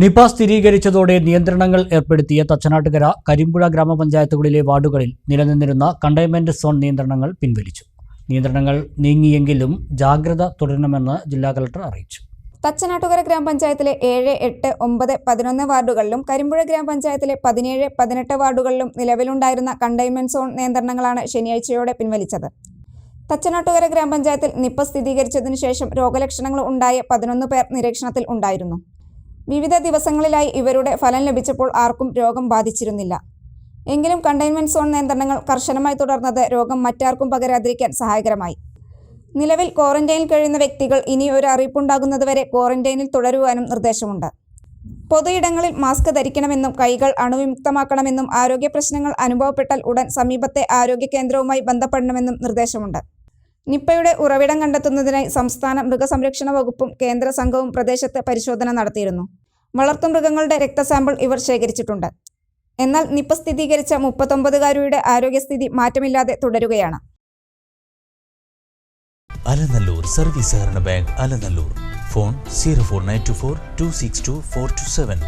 Nipah സ്ഥിരീകരിച്ചതോടെ നിയന്ത്രണങ്ങൾ ഏർപ്പെടുത്തിയ തച്ചനാട്ടുകര കരിമ്പുഴ ഗ്രാമപഞ്ചായത്തുകളിലെ വാർഡുകളിൽ നിലനിന്നിരുന്ന കണ്ടെയ്ൻമെന്റ് സോൺ നിയന്ത്രണങ്ങൾ പിൻവലിച്ചു. നിയന്ത്രണങ്ങൾ നീങ്ങിയെങ്കിലും ജാഗ്രത തുടരണമെന്ന് ജില്ലാ കലക്ടർ അറിയിച്ചു. തച്ചനാട്ടുകര ഗ്രാമപഞ്ചായത്തിലെ ഏഴ് എട്ട് ഒമ്പത് പതിനൊന്ന് വാർഡുകളിലും കരിമ്പുഴ ഗ്രാമപഞ്ചായത്തിലെ പതിനേഴ് പതിനെട്ട് വാർഡുകളിലും നിലവിലുണ്ടായിരുന്ന കണ്ടെയ്ൻമെന്റ് സോൺ നിയന്ത്രണങ്ങളാണ് ശനിയാഴ്ചയോടെ പിൻവലിച്ചത്. തച്ചനാട്ടുകര ഗ്രാമപഞ്ചായത്തിൽ നിപ്പ സ്ഥിരീകരിച്ചതിനു ശേഷം രോഗലക്ഷണങ്ങൾ ഉണ്ടായ പതിനൊന്ന് പേർ നിരീക്ഷണത്തിൽ ഉണ്ടായിരുന്നു. വിവിധ ദിവസങ്ങളിലായി ഇവരുടെ ഫലം ലഭിച്ചപ്പോൾ ആർക്കും രോഗം ബാധിച്ചിരുന്നില്ല. എങ്കിലും കണ്ടെയ്ൻമെന്റ് സോൺ നിയന്ത്രണങ്ങൾ കർശനമായി തുടർന്നത് രോഗം മറ്റാർക്കും പകരാതിരിക്കാൻ സഹായകരമായി. നിലവിൽ ക്വാറന്റൈനിൽ കഴിയുന്ന വ്യക്തികൾ ഇനി ഒരു അറിയിപ്പുണ്ടാകുന്നതുവരെ ക്വാറന്റൈനിൽ തുടരുവാനും നിർദ്ദേശമുണ്ട്. പൊതുയിടങ്ങളിൽ മാസ്ക് ധരിക്കണമെന്നും കൈകൾ അണുവിമുക്തമാക്കണമെന്നും ആരോഗ്യ പ്രശ്നങ്ങൾ അനുഭവപ്പെട്ടാൽ ഉടൻ സമീപത്തെ ആരോഗ്യ കേന്ദ്രവുമായി ബന്ധപ്പെടണമെന്നും നിർദ്ദേശമുണ്ട്. നിപ്പയുടെ ഉറവിടം കണ്ടെത്തുന്നതിനായി സംസ്ഥാന മൃഗസംരക്ഷണ വകുപ്പും കേന്ദ്ര സംഘവും പ്രദേശത്ത് പരിശോധന നടത്തിയിരുന്നു. വളർത്തുമൃഗങ്ങളുടെ രക്തസാമ്പിൾ ഇവർ ശേഖരിച്ചിട്ടുണ്ട്. എന്നാൽ നിപ്പ സ്ഥിരീകരിച്ച മുപ്പത്തൊമ്പതുകാരിയുടെ ആരോഗ്യസ്ഥിതി മാറ്റമില്ലാതെ തുടരുകയാണ്. അലനല്ലൂർ സർവീസ് സഹകരണ bank Alanallur. Phone zero four nine two four two six two four two seven.